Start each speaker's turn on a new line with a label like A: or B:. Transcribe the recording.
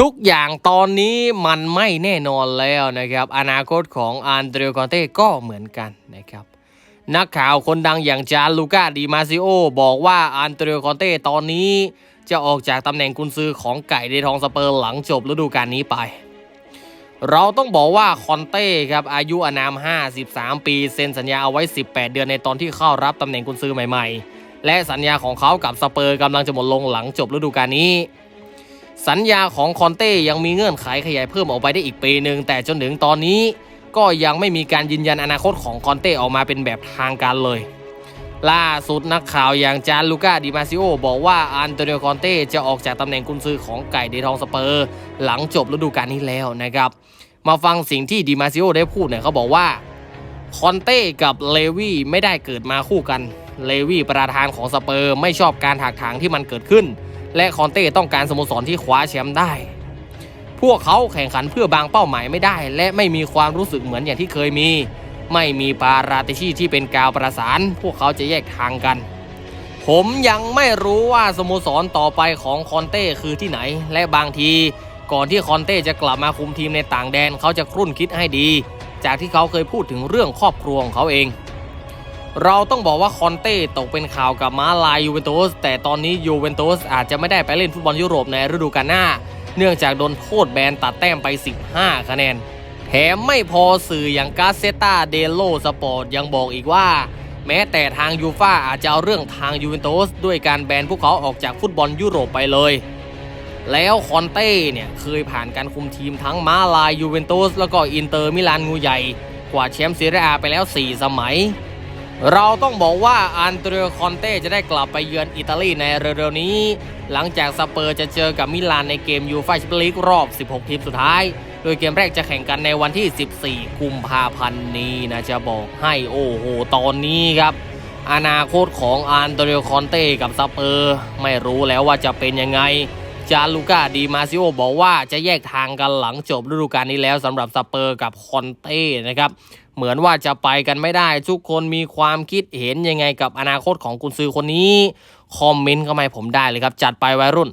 A: ทุกอย่างตอนนี้มันไม่แน่นอนแล้วนะครับ อนาคตของอันเดร c คอนเต้ก็เหมือนกันนะครับ นักข่าวคนดังอย่างจานลูก้าดีมาซิโอบอกว่าอันเดร c คอนเต้ตอนนี้จะออกจากตำแหน่งกุนซือของไก่เดทองสเปอร์หลังจบฤดูกาลนี้ไป เราต้องบอกว่าคอนเต้ครับอายุอานาม 53 ปีเซ็นสัญญาเอาไว้ 18 เดือนในตอนที่เข้ารับตำแหน่งกุนซือใหม่ ๆ และสัญญาของเขากับสเปอร์กำลังจะหมดลงหลังจบฤดูกาลนี้ สัญญาของคอนเต้ยังมีเงื่อนไขขยายเพิ่มออกไปได้อีกปีหนึ่งแต่จนถึงตอนนี้ก็ยังไม่มีการยืนยันอนาคตของคอนเต้ออกมาเป็นแบบทางการเลย ล่าสุดนักข่าวอย่างจานลูก้าดิมาซิโอบอกว่าอันโตนิโอคอนเต้จะออกจากตำแหน่งกุนซือของไก่เดทองสเปอร์ หลังจบฤดูกาลนี้แล้วนะครับ มาฟังสิ่งที่ดิมาซิโอได้พูดเนี่ยเขาบอกว่าคอนเต้กับเลวี่ไม่ได้เกิดมาคู่กัน เลวี่ประธานของสเปอร์ไม่ชอบการถากถางที่มันเกิดขึ้น และคอนเต้ต้องการสโมสรที่คว้าแชมป์ได้ พวกเขาแข่งขันเพื่อบางเป้าหมายไม่ได้ และไม่มีความรู้สึกเหมือนอย่างที่เคยมี ไม่มีปาราติชีที่เป็นกาวประสาน พวกเขาจะแยกทางกัน ผมยังไม่รู้ว่าสโมสรต่อไปของคอนเต้คือที่ไหน และบางทีก่อนที่คอนเต้จะกลับมาคุมทีมในต่างแดนเขาจะครุ่นคิดให้ดี จากที่เขาเคยพูดถึงเรื่องครอบครัวของเขาเอง เราต้องบอกว่าคอนเต้ตกเป็นข่าวกับม้าลายยูเวนตุสแต่ตอนนี้ยูเวนตุสอาจจะไม่ได้ไปเล่นฟุตบอลยุโรปในฤดูกาลหน้า เนื่องจากโดนโทษแบนตัดแต้มไป 15 คะแนน แถมไม่พอสื่ออย่างกาเซตาเดโลสปอร์ตยังบอกอีกว่า แม้แต่ทางยูฟ่าอาจจะเอาเรื่องทางยูเวนตุสด้วยการแบนพวกเขาออกจากฟุตบอลยุโรปไปเลย แล้วคอนเต้เนี่ยเคยผ่านการคุมทีมทั้งมาลายยูเวนตุสแล้วก็อินเตอร์มิลานงูใหญ่ กว่าแชมป์ซีเรียไปแล้ว 4 สมัย เราต้องบอกว่าอันเตรคอนเต้จะได้กลับไปเยือนอิตาลีในเร็วๆนี้ หลังจากสเปอร์จะเจอกับมิลานในเกมยูฟ่าแชมเปี้ยนลีกรอบ 16 ทีมสุดท้าย โดยเกมแรกจะแข่งกันในวันที่ 14 กุมภาพันธ์นี้นะจะบอกให้โอ้โห ตอนนี้ครับ อนาคตของอันโตนิโอคอนเต้กับสเปอร์ ไม่รู้แล้วว่าจะเป็นยังไง จาลูกาดีมาซิโอบอกว่าจะแยกทางกันหลังจบฤดูกาลนี้แล้วสำหรับสเปอร์กับคอนเต้นะครับเหมือนว่าจะไปกันไม่ได้ ทุกคนมีความคิดเห็นยังไงกับอนาคตของกุนซือคนนี้ คอมเมนต์เข้ามาให้ผมได้เลยครับ จัดไปวัยรุ่น